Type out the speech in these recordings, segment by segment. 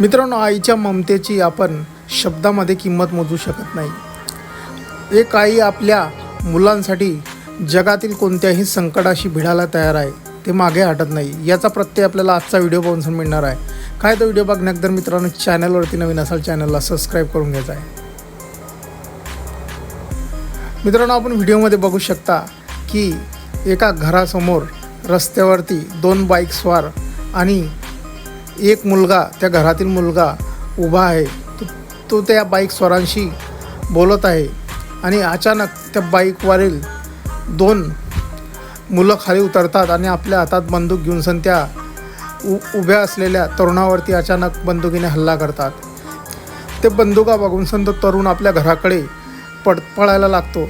मित्रांनो आईच्या ममतेची आपण शब्दामध्ये किंमत मोजू शकत नाही. एक आई आपल्या मुलांसाठी जगातील कोणत्याही संकटाशी भिडायला तयार आहे ते मागे हटत नाही. याचा प्रत्यय आपल्याला आजचा व्हिडिओ पाहून मिळणार आहे. काय तो व्हिडिओ बघण्यात मित्रांनो चॅनलवरती नवीन असाल चॅनलला सबस्क्राईब करून घ्यायचा आहे. मित्रांनो आपण व्हिडिओमध्ये बघू शकता की एका घरासमोर रस्त्यावरती दोन बाईक स्वार आणि एक मुलगा त्या घरातील मुलगा उभा आहे. तो तो त्या बाईक स्वारांशी बोलत आहे. आणि अचानक त्या बाईकवरील दोन मुलं खाली उतरतात आणि आपल्या हातात बंदूक घेऊन सन त्या उ उभ्या असलेल्या तरुणावरती अचानक बंदुकीने हल्ला करतात. ते बंदुका बघून सन तो तरुण आपल्या घराकडे पड पळायला लागतो.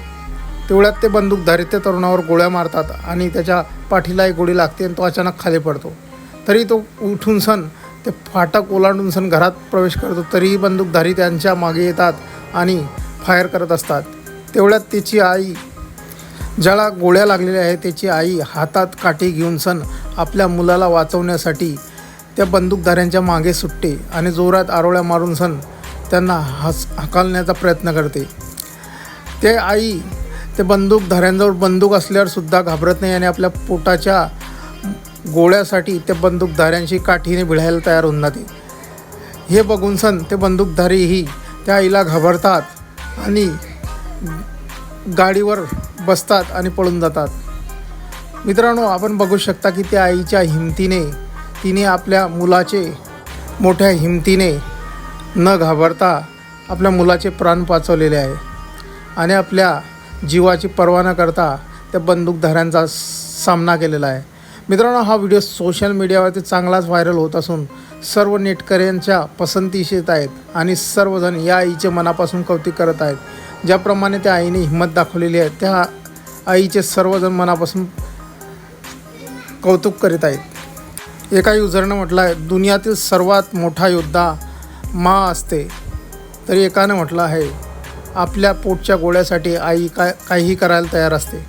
तेवढ्यात ते बंदूकधारी त्या तरुणावर गोळ्या मारतात आणि त्याच्या पाठीला एक गोळी लागते आणि तो अचानक खाली पडतो. तरी तो उठून सण ते फाटक ओलांडून सण घरात प्रवेश करतो तरीही बंदूकधारी त्यांच्या मागे येतात आणि फायर करत असतात. तेवढ्यात त्याची आई ज्याला गोळ्या लागलेल्या आहे त्याची आई हातात काठी घेऊन सण आपल्या मुलाला वाचवण्यासाठी त्या बंदूकधाऱ्यांच्या मागे सुटते आणि जोरात आरोळ्या मारून सण त्यांना हस हकालण्याचा प्रयत्न करते. ते आई ते बंदूकधाऱ्यांजवळ बंदूक असल्यावर सुद्धा घाबरत नाही आणि आपल्या पोटाच्या गोळ्यासाठी त्या बंदूकधाऱ्यांशी काठीने भिडायला तयार होऊन जाते. हे बघून सण ते बंदूकधारीही त्या आईला घाबरतात आणि गाडीवर बसतात आणि पळून जातात. मित्रांनो आपण बघू शकता की त्या आईच्या हिमतीने तिने आपल्या मुलाचे मोठ्या हिमतीने न घाबरता आपल्या मुलाचे प्राण वाचवलेले आहे आणि आपल्या जीवाची पर्वा न करता त्या बंदूकधाऱ्यांचा सामना केलेला आहे. मित्रांनो हा व्हिडिओ सोशल मीडियावरती चांगलाच व्हायरल होत असून सर्व नेटकऱ्यांच्या पसंतीस येत आहेत आणि सर्वजण या आईचे मनापासून कौतुक करत आहेत. ज्याप्रमाणे त्या आईने हिंमत दाखवलेली आहे त्या आईचे सर्वजण मनापासून कौतुक करीत आहेत. एका युजरनं म्हटलं आहे दुनियातील सर्वात मोठा योद्धा मा असते. तरी एकानं म्हटलं आहे आपल्या पोटच्या गोळ्यासाठी आई काय काहीही करायला तयार असते.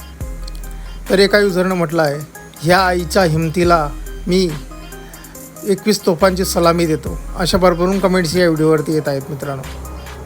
तर एका युजरनं म्हटलं आहे ह्या आईच्या हिमतीला मी एकवीस तोफांची सलामी देतो. अशा भरभरून कमेंट्स या व्हिडिओवरती येत आहेत मित्रांनो.